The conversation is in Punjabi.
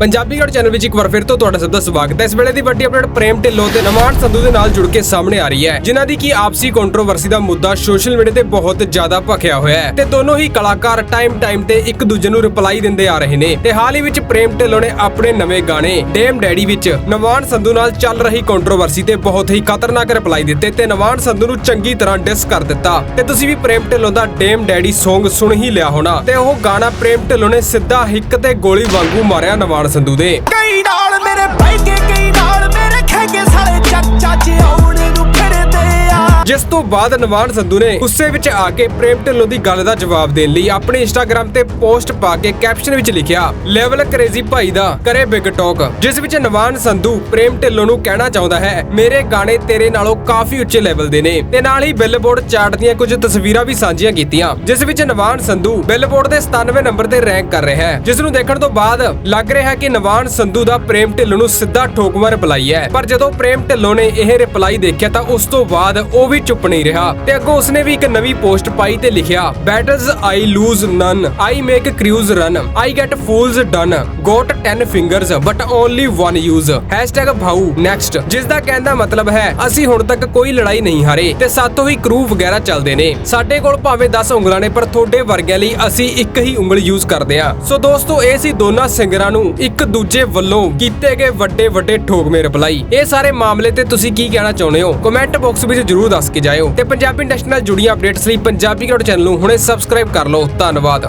ਪੰਜਾਬੀ ਚੈਨਲ ਵਿੱਚ ਇੱਕ ਵਾਰ ਫਿਰ ਤੋਂ ਤੁਹਾਡਾ ਸਭ ਦਾ ਸਵਾਗਤ ਹੈ। ਇਸ ਵੇਲੇ ਦੀ ਵੱਡੀ ਅਪਡੇਟ ਪ੍ਰੇਮ ਢਿੱਲੋਂ ਤੇ ਨਵਾਨ ਸੰਧੂ ਦੇ ਨਾਲ ਜੁੜ ਕੇ ਸਾਹਮਣੇ ਆ ਰਹੀ ਹੈ, ਜਿਨ੍ਹਾਂ ਦੀ ਕੀ ਆਪਸੀ ਕੰਟਰੋਵਰਸੀ ਦਾ ਮੁੱਦਾ ਸੋਸ਼ਲ ਮੀਡੀਆ ਤੇ ਬਹੁਤ ਜ਼ਿਆਦਾ ਭਖਿਆ ਹੋਇਆ ਹੈ ਤੇ ਦੋਨੋਂ ਹੀ ਕਲਾਕਾਰ ਟਾਈਮ ਟਾਈਮ ਤੇ ਇੱਕ ਦੂਜੇ ਨੂੰ ਰਿਪਲਾਈ ਦਿੰਦੇ ਆ ਰਹੇ ਨੇ ਤੇ ਹਾਲ ਹੀ ਵਿੱਚ ਪ੍ਰੇਮ ਢਿੱਲੋਂ ਨੇ ਆਪਣੇ ਨਵੇਂ ਗਾਣੇ ਡੇਮ ਡੈਡੀ ਵਿੱਚ ਨਵਾਨ ਸੰਧੂ ਨਾਲ ਚੱਲ ਰਹੀ ਕੰਟਰੋਵਰਸੀ ਤੇ ਬਹੁਤ ਹੀ ਖਤਰਨਾਕ ਰਿਪਲਾਈ ਦਿੱਤੇ ਤੇ ਨਵਾਨ ਸੰਧੂ ਨੂੰ ਚੰਗੀ ਤਰ੍ਹਾਂ ਡਿਸ ਕਰ ਦਿੱਤਾ। ਤੇ ਤੁਸੀਂ ਵੀ ਪ੍ਰੇਮ ਢਿੱਲੋਂ ਦਾ ਡੇਮ ਡੈਡੀ Song ਸੁਣ ਹੀ ਲਿਆ ਹੋਣਾ ਤੇ ਉਹ ਗਾਣਾ ਪ੍ਰੇਮ ਢਿੱਲੋਂ ਨੇ ਸਿੱਧਾ ਹਿੱਕ ਤੇ ਗੋਲੀ ਵਾਂਗੂ ਮਾਰਿਆ ਨਵਾਨ ਸੰਧੂ ਦੇ। ਕਈ ਜਿਸ ਤੋਂ ਬਾਅਦ ਨਵਾਨ ਸੰਧੂ ਨੇ ਗੁੱਸੇ ਵਿੱਚ ਆ ਕੇ ਪ੍ਰੇਮ ਢਿੱਲੋਂ ਦੀ ਗੱਲ ਦਾ ਜਵਾਬ ਦੇਣ ਲਈ ਆਪਣੇ ਇੰਸਟਾਗ੍ਰam ਤੇ ਪੋਸਟ ਪਾ ਕੇ ਕੈਪਸ਼ਨ ਵਿੱਚ ਲਿਖਿਆ ਲੈਵਲ ਕ੍ਰੇਜ਼ੀ ਭਾਈ ਦਾ, ਕਰੇ ਬਿਗ ਟਾਕ ਜਿਸ ਵਿੱਚ ਨਵਾਨ ਸੰਧੂ ਪ੍ਰੇਮ ਢਿੱਲੋਂ ਨੂੰ ਕਹਿਣਾ ਚਾਹੁੰਦਾ ਹੈ, ਮੇਰੇ ਗਾਣੇ ਤੇਰੇ ਨਾਲੋਂ ਕਾਫੀ ਉੱਚੇ ਲੈਵਲ ਦੇ ਨੇ। ਤੇ ਨਾਲ ਹੀ ਬਿਲਬੋਰਡ ਚਾਰਟ ਦੀਆਂ ਕੁਝ ਤਸਵੀਰਾਂ ਵੀ ਸਾਂਝੀਆਂ ਕੀਤੀਆਂ, ਜਿਸ ਵਿੱਚ ਨਵਾਨ ਸੰਧੂ ਬਿਲਬੋਰਡ ਦੇ 97 ਨੰਬਰ ਤੇ ਰੈਂਕ ਕਰ ਰਿਹਾ ਹੈ, ਜਿਸ ਨੂੰ ਦੇਖਣ ਤੋਂ ਬਾਅਦ ਲੱਗ ਰਿਹਾ ਹੈ ਕਿ ਨਵਾਨ ਸੰਧੂ ਦਾ ਪ੍ਰੇਮ ਢਿੱਲੋਂ ਨੂੰ ਸਿੱਧਾ ਠੋਕਵਾਂ ਰਿਪਲਾਈ ਹੈ। ਪਰ ਜਦੋਂ ਪ੍ਰੇਮ ਢਿੱਲੋਂ ਨੇ ਇਹ ਰਿਪਲਾਈ ਦੇਖਿਆ ਤਾਂ ਉਸ ਤੋਂ ਬਾਅਦ ਉਹ ਵੀ ਚੁੱਪ ਨਹੀਂ ਰਿਹਾ ਤੇ ਅੱਗੋਂ ਉਸਨੇ ਵੀ ਇੱਕ ਨਵੀਂ ਪੋਸਟ ਪਾਈ ਤੇ ਲਿਖਿਆ battles I lose none I make crews run I get fools done got 10 fingers but only one use ਭਾਊ ਨੈਕਸਟ ਜਿਸ ਦਾ ਕਹਿਣ ਦਾ ਮਤਲਬ ਹੈ, ਅਸੀਂ ਹੁਣ ਤੱਕ ਕੋਈ ਲੜਾਈ ਨਹੀਂ ਹਾਰੇ ਤੇ ਸਾਤੋਂ ਹੀ ਕਰੂ ਵਗੈਰਾ ਚੱਲਦੇ ਨੇ। ਸਾਡੇ ਕੋਲ ਭਾਵੇਂ 10 ਉਂਗਲਾਂ ਨੇ, ਪਰ ਤੁਹਾਡੇ ਵਰਗਿਆਂ ਲਈ ਅਸੀਂ ਇੱਕ ਹੀ ਉਂਗਲ ਯੂਜ਼ ਕਰਦੇ ਆ ਸੋ ਦੋਸਤੋ, ਇਹ ਸੀ ਦੋਨਾਂ ਸਿੰਗਰਾਂ ਨੂੰ ਇੱਕ ਦੂਜੇ ਵੱਲੋਂ ਕੀਤੇ ਗਏ ਵੱਡੇ ਵੱਡੇ ਠੋਕਵੇਂ ਰਿਪਲਾਈ ਇਹ ਸਾਰੇ ਮਾਮਲੇ ਤੇ ਤੁਸੀਂ ਕੀ ਕਹਿਣਾ ਚਾਹੁੰਦੇ ਹੋ? ਕਮੈਂਟ ਬਾਕਸ ਵਿੱਚ ਜਰੂਰ ਦੱਸ ਕੇ ਜਾਇਓ। ਤੇ ਪੰਜਾਬੀ ਇੰਡਸਟਰੀ ਨਾਲ ਜੁੜੀਆਂ ਅਪਡੇਟਸ ਲਈ ਪੰਜਾਬੀ ਗਰਾਊਂਡ ਚੈਨਲ ਨੂੰ ਹੁਣੇ ਸਬਸਕ੍ਰਾਈਬ ਕਰ ਲਓ। ਧੰਨਵਾਦ।